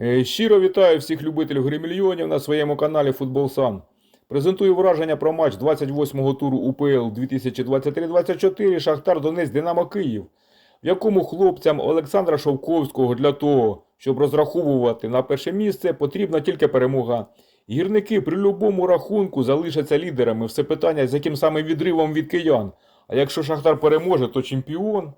Е, Щиро вітаю всіх любителів гри мільйонів на своєму каналі Футбол Сан. Презентую враження про матч 28-го туру УПЛ 2023-24 Шахтар Донець Динамо Київ, в якому хлопцям Олександра Шовковського для того, щоб розраховувати на перше місце, потрібна тільки перемога. Гірники при любому рахунку залишаться лідерами. Все питання, з яким саме відривом від киян. А якщо Шахтар переможе, то чемпіон.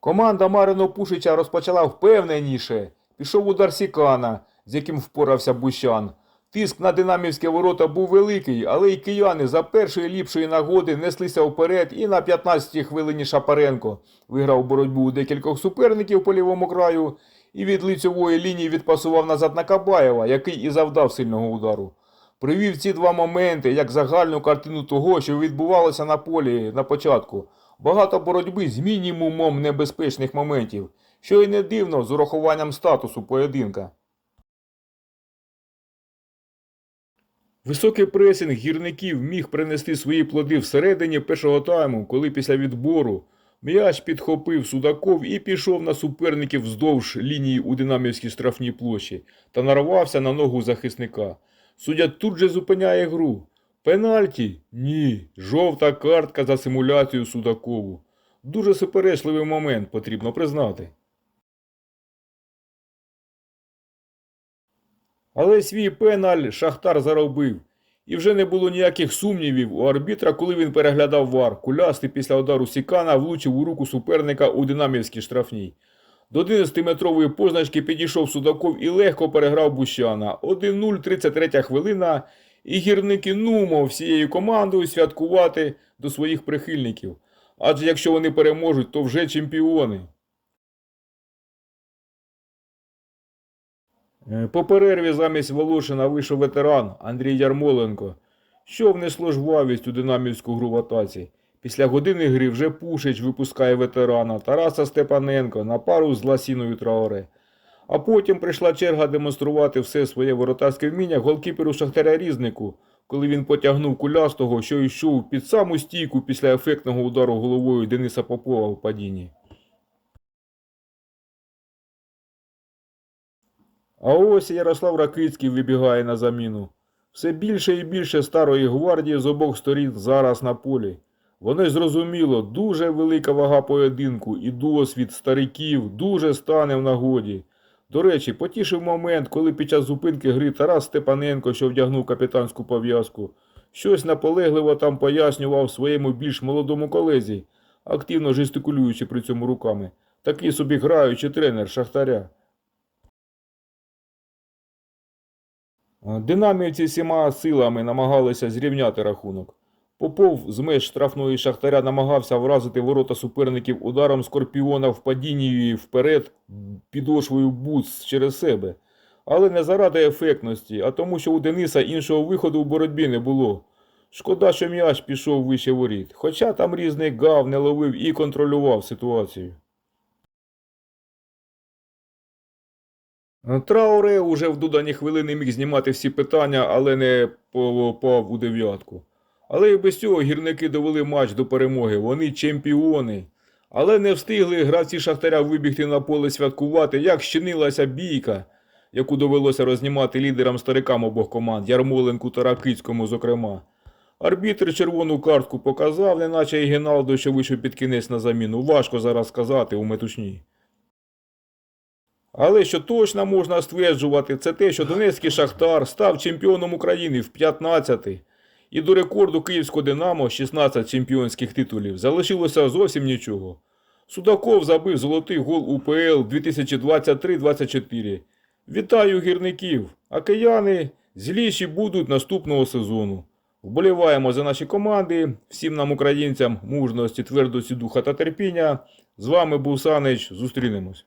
Команда Марино Пушича розпочала впевненіше. Пішов удар Сікана, з яким впорався Бущан. Тиск на динамівські ворота був великий, але й кияни за першої ліпшої нагоди неслися вперед і на 15-й хвилині Шапаренко виграв боротьбу у декількох суперників по лівому краю і від лицьової лінії відпасував назад на Кабаєва, який і завдав сильного удару. Привів ці два моменти як загальну картину того, що відбувалося на полі на початку. Багато боротьби з мінімумом небезпечних моментів, що й не дивно з урахуванням статусу поєдинка. Високий пресинг гірників міг принести свої плоди всередині першого тайму, коли після відбору м'яч підхопив Судаков і пішов на суперників вздовж лінії у динамівській штрафній площі та нарвався на ногу захисника. Суддя тут же зупиняє гру. Пенальті? Ні. Жовта картка за симуляцію Судакову. Дуже суперечливий момент, потрібно признати. Але свій пеналь Шахтар заробив. І вже не було ніяких сумнівів у арбітра, коли він переглядав вар. Кулястий після удару Сікана влучив у руку суперника у динамівській штрафній. До 11-метрової позначки підійшов Судаков і легко переграв Бущана. 1-0, 33 хвилина. І гірники нумо всією командою святкувати до своїх прихильників. Адже якщо вони переможуть, то вже чемпіони. Е, По перерві замість Волошина вийшов ветеран Андрій Ярмоленко, що внесло жвавість у динамівську гру в атаці. Після години гри вже Пушич випускає ветерана Тараса Степаненко на пару з Ласіною Траоре. А потім прийшла черга демонструвати все своє воротарське вміння голкіперу Шахтаря Різнику, коли він потягнув кулястого, що йшов під саму стійку після ефектного удару головою Дениса Попова в падінні. А ось Ярослав Ракицький вибігає на заміну. Все більше і більше старої гвардії з обох сторін зараз на полі. Вони зрозуміло, дуже велика вага поєдинку і досвід стариків дуже стане в нагоді. До речі, потішив момент, коли під час зупинки гри Тарас Степаненко, що вдягнув капітанську пов'язку, щось наполегливо там пояснював своєму більш молодому колезі, активно жестикулюючи при цьому руками. Такий собі граючий тренер Шахтаря. Динамівці всіма силами намагалися зрівняти рахунок. Попов з меж штрафної шахтаря намагався вразити ворота суперників ударом скорпіона в падінні вперед підошвою бутс через себе. Але не заради ефектності, а тому, що у Дениса іншого виходу в боротьбі не було. Шкода, що м'яч пішов вище воріт, хоча там різний гав не ловив і контролював ситуацію. Трауре уже в додані хвилини міг знімати всі питання, але не попав у дев'ятку. Але і без цього гірники довели матч до перемоги. Вони чемпіони. Але не встигли гравці Шахтаря вибігти на поле святкувати, як щинилася бійка, яку довелося рознімати лідерам старикам обох команд, Ярмоленку та Ракицькому, зокрема. Арбітр червону картку показав, неначе і Геналдо, що вийшов під кінець на заміну. Важко зараз сказати у метушні. Але що точно можна стверджувати, це те, що Донецький Шахтар став чемпіоном України в 15 і до рекорду Київського Динамо 16 чемпіонських титулів залишилося зовсім нічого. Судаков забив золотий гол УПЛ 2023-24. Вітаю гірників! А кияни зліші будуть наступного сезону. Вболіваємо за наші команди, всім нам, українцям, мужності, твердості духа та терпіння. З вами був Санич. Зустрінемось.